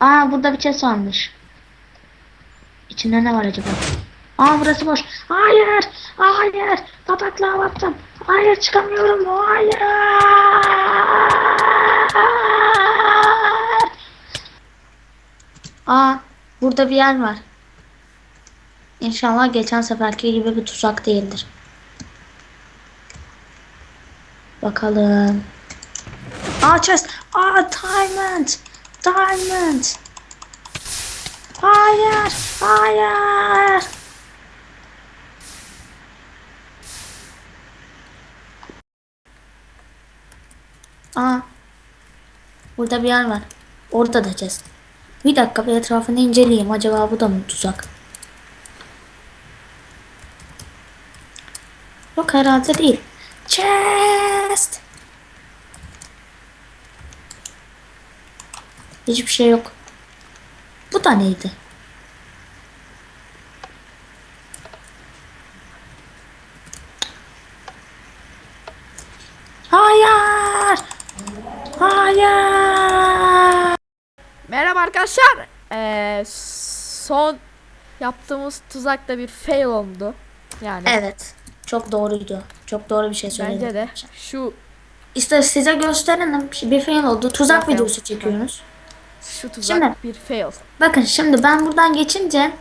Aa burada bir chest varmış. İçinde ne var acaba? Aa burası boş. Hayır. Hayır. Bataklığa battım. Hayır çıkamıyorum. Hayır. Aa burada bir yer var. İnşallah geçen seferki gibi bir tuzak değildir. Bakalım. Aa chest. Aa diamond. Diamond. Hayır. Hayır. Aa. Burada bir yer var. Orada da chest. Bir dakika bir etrafını inceleyeyim. Acaba bu da mı tuzak? Yok herhalde değil. Chest. Hiçbir şey yok. Bu da neydi? Hayır. Hayır. Merhaba arkadaşlar. Ee, son yaptığımız tuzakta bir fail oldu. Yani Evet. Çok doğruydu. Çok doğru bir şey söyledin. bence de şu İşte size gösterelim. Bir fail oldu. Tuzak videosu çekiyoruz. Şu tuzak Şimdi- bir fail. Bakın şimdi ben buradan geçince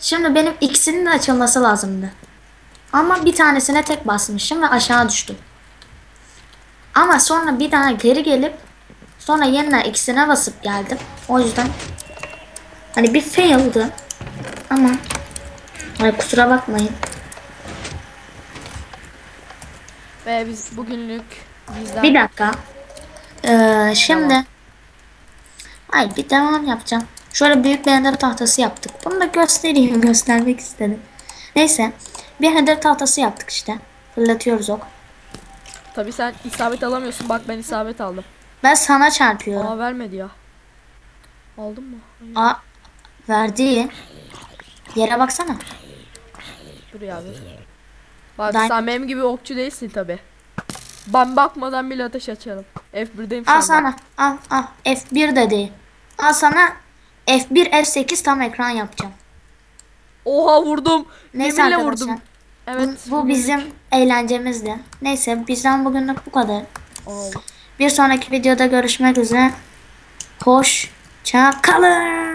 şimdi benim ikisinin de açılması lazımdı. Ama bir tanesine tek basmışım ve aşağı düştüm. Ama sonra bir daha geri gelip sonra yeniden ikisine basıp geldim. O yüzden hani bir faildi ama ay kusura bakmayın. Ve biz bugünlük bizden Bir dakika. Ee, şimdi Tamam. Ay bir devam yapacağım. Şöyle büyük bir ender tahtası yaptık. Bunu da göstereyim, göstermek istedim. Neyse, bir ender tahtası yaptık işte. Fırlatıyoruz ok. Tabii sen isabet alamıyorsun. Bak ben isabet aldım. Ben sana çarpıyorum. Aa vermedi ya. Aldın mı? Hayır. Aa, verdiği yere baksana. Dur ya dur. Bak Ben- sen benim gibi okçu değilsin tabi. Ben bakmadan bile ateş açarım. F1'deyim şu Al anda. sana. Al al. F1 de değil. Al sana F1 F8 tam ekran yapacağım. Oha vurdum. Neyse Yeminle arkadaşlar. vurdum. Bu, Evet. bu bizim eğlencemizdi. Neyse bizden bugünlük bu kadar. Aa, Bir sonraki videoda görüşmek üzere. Hoşça kalın.